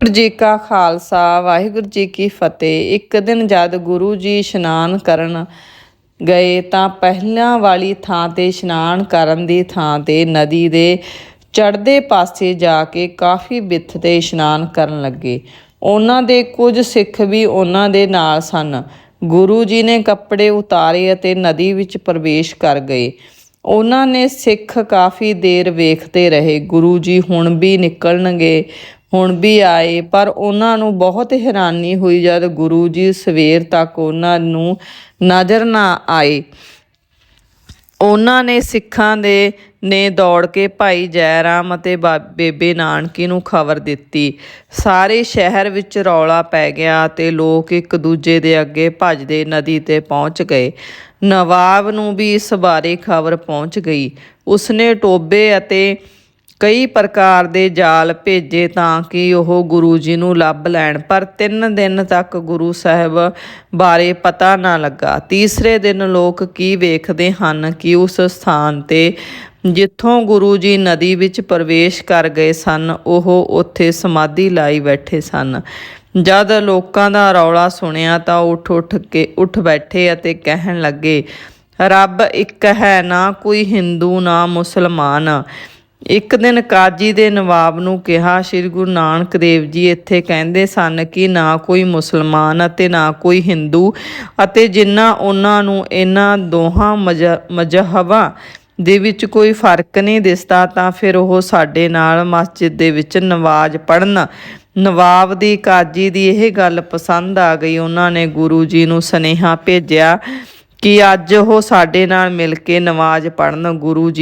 ਵਾਹਿਗੁਰੂ ਜੀ ਕਾ ਖਾਲਸਾ, ਵਾਹਿਗੁਰੂ ਜੀ ਕੀ ਫਤਿਹ। ਇੱਕ ਦਿਨ ਜਦ ਗੁਰੂ ਜੀ ਇਸ਼ਨਾਨ ਕਰਨ ਗਏ ਤਾਂ ਪਹਿਲਾਂ ਵਾਲੀ ਥਾਂ ਤੇ ਇਸ਼ਨਾਨ ਕਰਨ ਦੀ ਥਾਂ ਤੇ ਨਦੀ ਦੇ ਚੜ੍ਹਦੇ ਪਾਸੇ ਜਾ ਕੇ ਕਾਫੀ ਬਿੱਥ ਤੇ ਇਸ਼ਨਾਨ ਕਰਨ ਲੱਗੇ। ਉਹਨਾਂ ਦੇ ਕੁਝ ਸਿੱਖ ਵੀ ਉਹਨਾਂ ਦੇ ਨਾਲ ਸਨ। ਗੁਰੂ ਜੀ ਨੇ ਕੱਪੜੇ ਉਤਾਰੇ ਅਤੇ ਨਦੀ ਵਿੱਚ ਪ੍ਰਵੇਸ਼ ਕਰ ਗਏ। ਉਹਨਾਂ ਨੇ ਸਿੱਖ ਕਾਫੀ ਦੇਰ ਵੇਖਦੇ ਰਹੇ। ਗੁਰੂ ਜੀ ਹੁਣ ਵੀ ਨਿਕਲਣਗੇ। ਹੁਣ ਵੀ ਆਏ, ਪਰ ਉਹਨਾਂ ਨੂੰ ਬਹੁਤ ਹੈਰਾਨੀ ਹੋਈ ਜਦ ਗੁਰੂ ਜੀ ਸਵੇਰ ਤੱਕ ਉਹਨਾਂ ਨੂੰ ਨਜ਼ਰ ਨਾ ਆਏ। ਉਹਨਾਂ ਨੇ ਸਿੱਖਾਂ ਦੇ, ਨੇ ਦੌੜ ਕੇ ਭਾਈ ਜੈ ਰਾਮ ਅਤੇ ਬਾ- ਬੇਬੇ ਨਾਨਕੀ ਨੂੰ ਖਬਰ ਦਿੱਤੀ। ਸਾਰੇ ਸ਼ਹਿਰ ਵਿੱਚ ਰੌਲਾ ਪੈ ਗਿਆ ਤੇ ਲੋਕ ਇੱਕ ਦੂਜੇ ਦੇ ਅੱਗੇ ਭੱਜਦੇ ਨਦੀ ਤੇ ਪਹੁੰਚ ਗਏ। ਨਵਾਬ ਨੂੰ ਵੀ ਇਸ ਬਾਰੇ ਖਬਰ ਪਹੁੰਚ ਗਈ। ਉਸਨੇ ਟੋਬੇ ਅਤੇ ਕਈ ਪ੍ਰਕਾਰ ਦੇ ਜਾਲ ਭੇਜੇ ਤਾਂ ਕਿ ਉਹ ਗੁਰੂ ਜੀ ਨੂੰ ਲੱਭ ਲੈਣ, ਪਰ ਤਿੰਨ ਦਿਨ ਤੱਕ ਗੁਰੂ ਸਾਹਿਬ ਬਾਰੇ ਪਤਾ ਨਾ ਲੱਗਾ। ਤੀਸਰੇ ਦਿਨ ਲੋਕ ਕੀ ਵੇਖਦੇ ਹਨ ਕਿ ਉਸ ਸਥਾਨ ਤੇ ਜਿੱਥੋਂ ਗੁਰੂ ਜੀ ਨਦੀ ਵਿੱਚ ਪ੍ਰਵੇਸ਼ ਕਰ ਗਏ ਸਨ, ਉਹ ਉੱਥੇ ਸਮਾਧੀ ਲਾਈ ਬੈਠੇ ਸਨ। ਜਦ ਲੋਕਾਂ ਦਾ ਰੌਲਾ ਸੁਣਿਆ ਤਾਂ ਉੱਠ ਉੱਠ ਕੇ, ਉੱਠ ਬੈਠੇ ਅਤੇ ਕਹਿਣ ਲੱਗੇ, ਰੱਬ ਇੱਕ ਹੈ, ਨਾ ਕੋਈ ਹਿੰਦੂ, ਨਾ ਮੁਸਲਮਾਨ। ਇੱਕ ਦਿਨ ਕਾਜੀ ਦੇ ਨਵਾਬ ਨੂੰ ਕਿਹਾ, ਸ੍ਰੀ ਗੁਰੂ ਨਾਨਕ ਦੇਵ ਜੀ, ਇੱਥੇ ਕਹਿੰਦੇ ਸਨ ਕਿ ਨਾ ਕੋਈ ਮੁਸਲਮਾਨ ਅਤੇ ਨਾ ਕੋਈ ਹਿੰਦੂ ਅਤੇ ਜਿੰਨਾ ਉਹਨਾਂ ਨੂੰ ਇਹਨਾਂ ਦੋਹਾਂ ਮਜ- ਮਜ਼ਹਬਾਂ ਦੇ ਵਿੱਚ ਕੋਈ ਫ਼ਰਕ ਨਹੀਂ ਦਿਸਦਾ, ਤਾਂ ਫਿਰ ਉਹ ਸਾਡੇ ਨਾਲ ਮਸਜਿਦ ਦੇ ਵਿੱਚ ਨਵਾਜ਼ ਪੜ੍ਹਨ। ਨਵਾਬ ਦੀ ਕਾਜੀ ਦੀ ਇਹ ਗੱਲ ਪਸੰਦ ਆ ਗਈ। ਉਹਨਾਂ ਨੇ ਗੁਰੂ ਜੀ ਨੂੰ ਸਨੇਹਾ ਭੇਜਿਆ ਕਿ ਅੱਜ ਉਹ ਸਾਡੇ ਨਾਲ ਮਿਲ ਕੇ ਨਮਾਜ਼ ਪੜ੍ਹਨ। ਗੁਰੂ ਜੀ